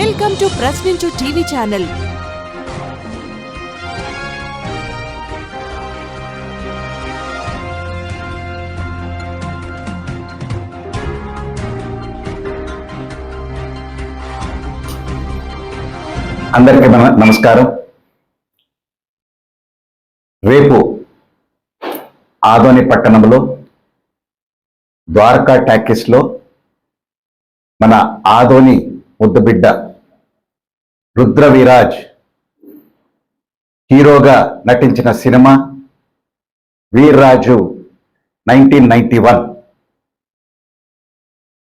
Welcome to Prashninchu TV channel అందరికీ నమస్కారం. రేపు ఆదోని పట్టణంలో ద్వారకా ట్యాకిస్లో మన ఆదోని ముద్దబిడ్డ రుద్రవిరాజ్ హీరోగా నటించిన cinema Veerraju nineteen ninety one.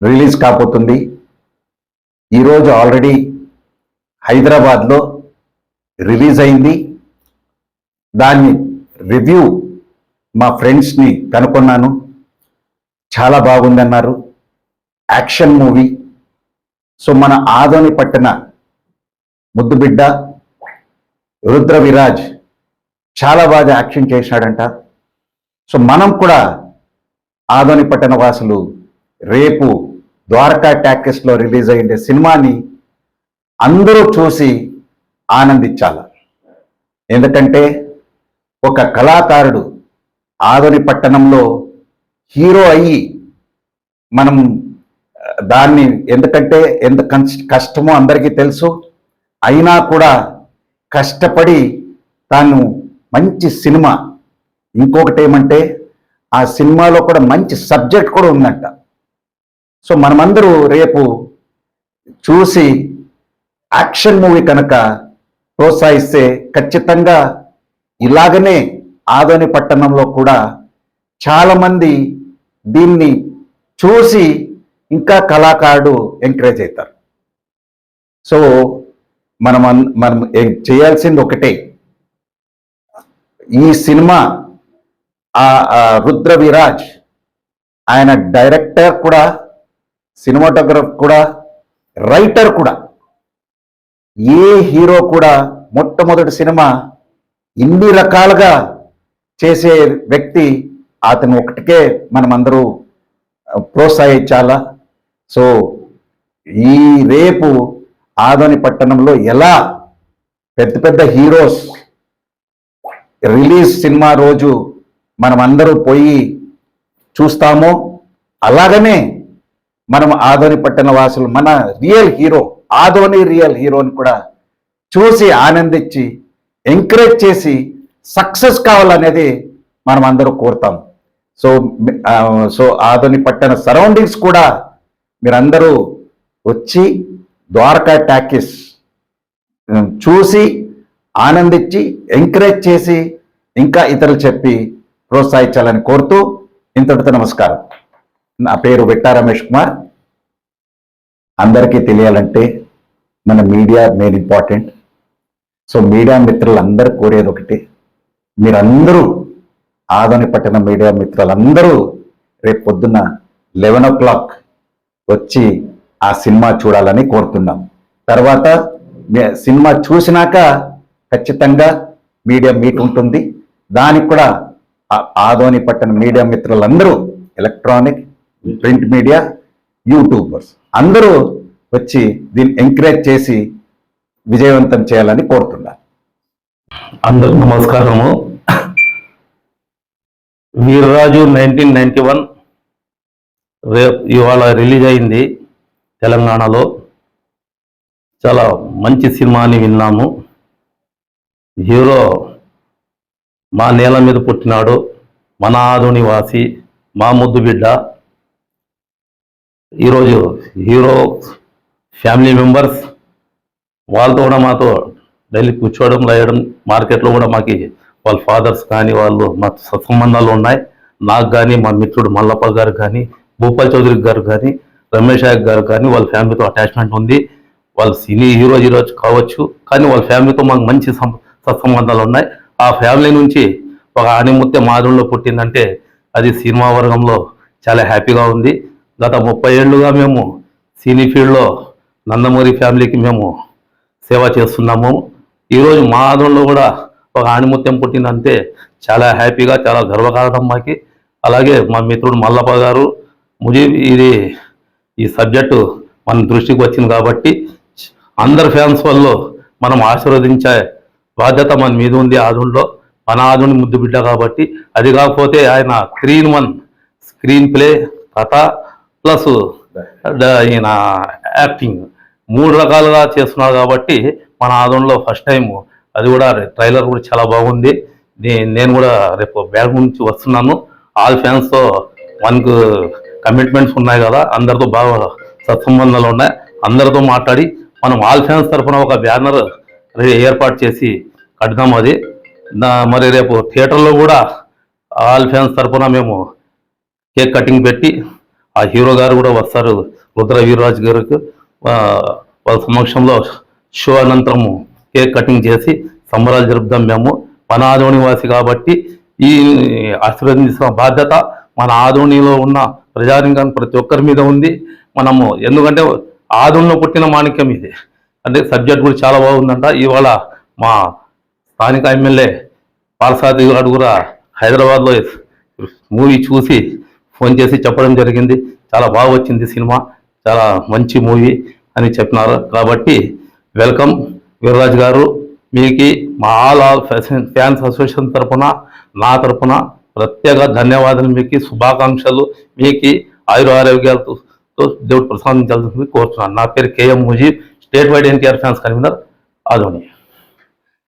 Release కాబోతుంది. ఈరోజు ఆల్రెడీ హైదరాబాద్లో రిలీజ్ అయింది. దాన్ని రివ్యూ మా ఫ్రెండ్స్ని కనుక్కున్నాను. చాలా బాగుందన్నారు. Action movie. సో మన ఆదోని పట్టిన ముద్దుబిడ్డ రుద్ర విరాజ్ చాలా బాగా యాక్షన్ చేశాడంట. సో మనం కూడా ఆదోని పట్టణ వాసులు రేపు ద్వారకా ట్యాకెస్లో రిలీజ్ అయ్యే సినిమాని అందరూ చూసి ఆనందించాలి. ఎందుకంటే ఒక కళాకారుడు ఆదోని పట్టణంలో హీరో అయ్యి మనం దాన్ని ఎందుకంటే ఎంత కన్స్- కష్టమో అందరికీ తెలుసు. అయినా కూడా కష్టపడి తాను మంచి సినిమా. ఇంకొకటి ఏమంటే ఆ సినిమాలో కూడా మంచి సబ్జెక్ట్ కూడా ఉందంట. సో మనమందరూ రేపు చూసి యాక్షన్ మూవీ కనుక ప్రోత్సహిస్తే ఖచ్చితంగా ఇలాగనే ఆదోని పట్టణంలో కూడా చాలామంది దీన్ని చూసి ఇంకా కళాకారుడు ఎంకరేజ్ అవుతారు. సో మనం మనం చేయాల్సింది ఒకటే. ఈ సినిమా ఆ రుద్ర విరాజ్ ఆయన డైరెక్టర్ కూడా సినిమాటోగ్రఫ్ కూడా రైటర్ కూడా ఏ హీరో కూడా మొట్టమొదటి సినిమా ఇన్ని రకాలుగా చేసే వ్యక్తి అతను ఒకటికే మనమందరూ ప్రోత్సహించాలా? సో ఈ రేపు ఆదోని పట్టణంలో ఎలా పెద్ద పెద్ద హీరోస్ రిలీజ్ సినిమా రోజు మనం అందరూ పోయి చూస్తామో అలాగనే మనం ఆదోని పట్టణ వాసులు మన రియల్ హీరో ఆదోని రియల్ హీరోని కూడా చూసి ఆనందించి ఎంకరేజ్ చేసి సక్సెస్ కావాలనేది మనం అందరూ కోరుతాం. సో సో ఆదోని పట్టణ సరౌండింగ్స్ కూడా మీరందరూ వచ్చి ద్వారకా టాకీస్ చూసి ఆనందించి ఎంకరేజ్ చేసి ఇంకా ఇతరులు చెప్పి ప్రోత్సహించాలని కోరుతూ ఇంతటితో నమస్కారం. నా పేరు విట్టా రమేష్ కుమార్. అందరికీ తెలియాలంటే మన media main important. So media మిత్రులందరూ కోరేది ఒకటి. మీరందరూ ఆదోని పట్టిన మీడియా మిత్రులందరూ రేపు పొద్దున్న లెవెన్ ఓ క్లాక్ వచ్చి ఆ సినిమా చూడాలని కోరుతున్నాం. తర్వాత సినిమా చూసినాక ఖచ్చితంగా మీడియా మీట్ ఉంటుంది. దానికి కూడా ఆదోని పట్టణ మీడియా మిత్రులందరూ ఎలక్ట్రానిక్ ప్రింట్ మీడియా యూట్యూబర్స్ అందరూ వచ్చి దీన్ని ఎంకరేజ్ చేసి విజయవంతం చేయాలని కోరుతున్నారు. అందరూ నమస్కారము. వీర్రాజు నైన్టీన్ నైన్టీ వన్ రే ఇవాళ రిలీజ్ అయింది. తెలంగాణలో చాలా మంచి సినిమా అని విన్నాము. హీరో మా నేల మీద పుట్టినాడు. మన ఆధుని వాసి మా ముద్దు బిడ్డ. ఈరోజు హీరో ఫ్యామిలీ మెంబర్స్ వాళ్ళతో కూడా మాతో డైలీ కూర్చోవడం లేయడం మార్కెట్లో కూడా మాకు వాళ్ళ ఫాదర్స్ కానీ వాళ్ళు మా సత్సంబంధాలు ఉన్నాయి. నాకు కానీ మా మిత్రుడు మల్లప్ప గారు కానీ భూపాల్ చౌదరి గారు కానీ రమేష్ నాయక్ గారు కానీ వాళ్ళ ఫ్యామిలీతో అటాచ్మెంట్ ఉంది. వాళ్ళ సినీ హీరో హీరో కావచ్చు కానీ వాళ్ళ ఫ్యామిలీతో మాకు మంచి సం- సత్సంబంధాలు ఉన్నాయి. ఆ ఫ్యామిలీ నుంచి ఒక ఆణిముత్య మాధుల్లో పుట్టిందంటే అది సినిమా వర్గంలో చాలా హ్యాపీగా ఉంది. గత ముప్పై ఏళ్ళుగా మేము సినీ ఫీల్డ్లో నందమూరి ఫ్యామిలీకి మేము సేవ చేస్తున్నాము. ఈరోజు మా ఆదంలో కూడా ఒక ఆణిముత్యం పుట్టిందంటే చాలా హ్యాపీగా చాలా గర్వకారణం మాకి. అలాగే మా మిత్రుడు మల్లప్ప గారు ముజీబ్ ఇది ఈ సబ్జెక్టు మన దృష్టికి వచ్చింది కాబట్టి అందరు ఫ్యాన్స్ వల్ల మనం ఆశీర్వదించే బాధ్యత మన మీద ఉంది ఆదుంలో మన ఆదుని ముద్దు బిడ్డ కాబట్టి అది కాకపోతే ఆయన స్క్రీన్ వన్ స్క్రీన్ ప్లే కథ ప్లస్ ఈయన యాక్టింగ్ మూడు రకాలుగా చేస్తున్నారు కాబట్టి మన ఆదంలో ఫస్ట్ టైం అది కూడా ట్రైలర్ కూడా చాలా బాగుంది. నే- నేను కూడా రేపు బ్యాగ్ నుంచి వస్తున్నాను. ఆల్ ఫ్యాన్స్తో మనకు కమిట్మెంట్స్ ఉన్నాయి కదా అందరితో బాగా సత్సంబంధాలు ఉన్నాయి. అందరితో మాట్లాడి మనం ఆల్ ఫ్యాన్స్ తరఫున ఒక బ్యానర్ ఏర్పాటు చేసి కడదాం అది. మరి రేపు థియేటర్లో కూడా ఆల్ ఫ్యాన్స్ తరఫున మేము కేక్ కటింగ్ పెట్టి ఆ హీరో గారు కూడా వస్తారు రుద్ర వీరరాజు గారికి. వాళ్ళ సమక్షంలో షో అనంతరము కేక్ కటింగ్ చేసి సంబరాలు జరుపుదాం మేము. మన వాసి కాబట్టి ఈ ఆశీర్వదించిన బాధ్యత మన ఆధునిలో ఉన్న ప్రజారంగం ప్రతి ఒక్కరి మీద ఉంది. మనము ఎందుకంటే ఆధునిలో పుట్టిన మాణిక్యం ఇది. అంటే సబ్జెక్ట్ కూడా చాలా బాగుందంట. ఇవాళ మా స్థానిక ఎమ్మెల్యే పాలసాది గారు కూడా హైదరాబాద్లో మూవీ చూసి ఫోన్ చేసి చెప్పడం జరిగింది. చాలా బాగా వచ్చింది సినిమా. చాలా మంచి మూవీ అని చెప్పినారు. కాబట్టి వెల్కమ్ వీర్రాజు గారు. మీకు మా ఆల్ ఆల్ ఫ్యాన్స్ అసోసియేషన్ తరపున నా తరపున ప్రత్యేక ధన్యవాదాలు మీకు శుభాకాంక్షలు మీకు ఆయుర ఆరోగ్యాలతో దేవుడు ప్రసాదించాల్సింది కోరుతున్నాను. నా పేరు KM Mujeeb state wide NTR fans convener Adoni.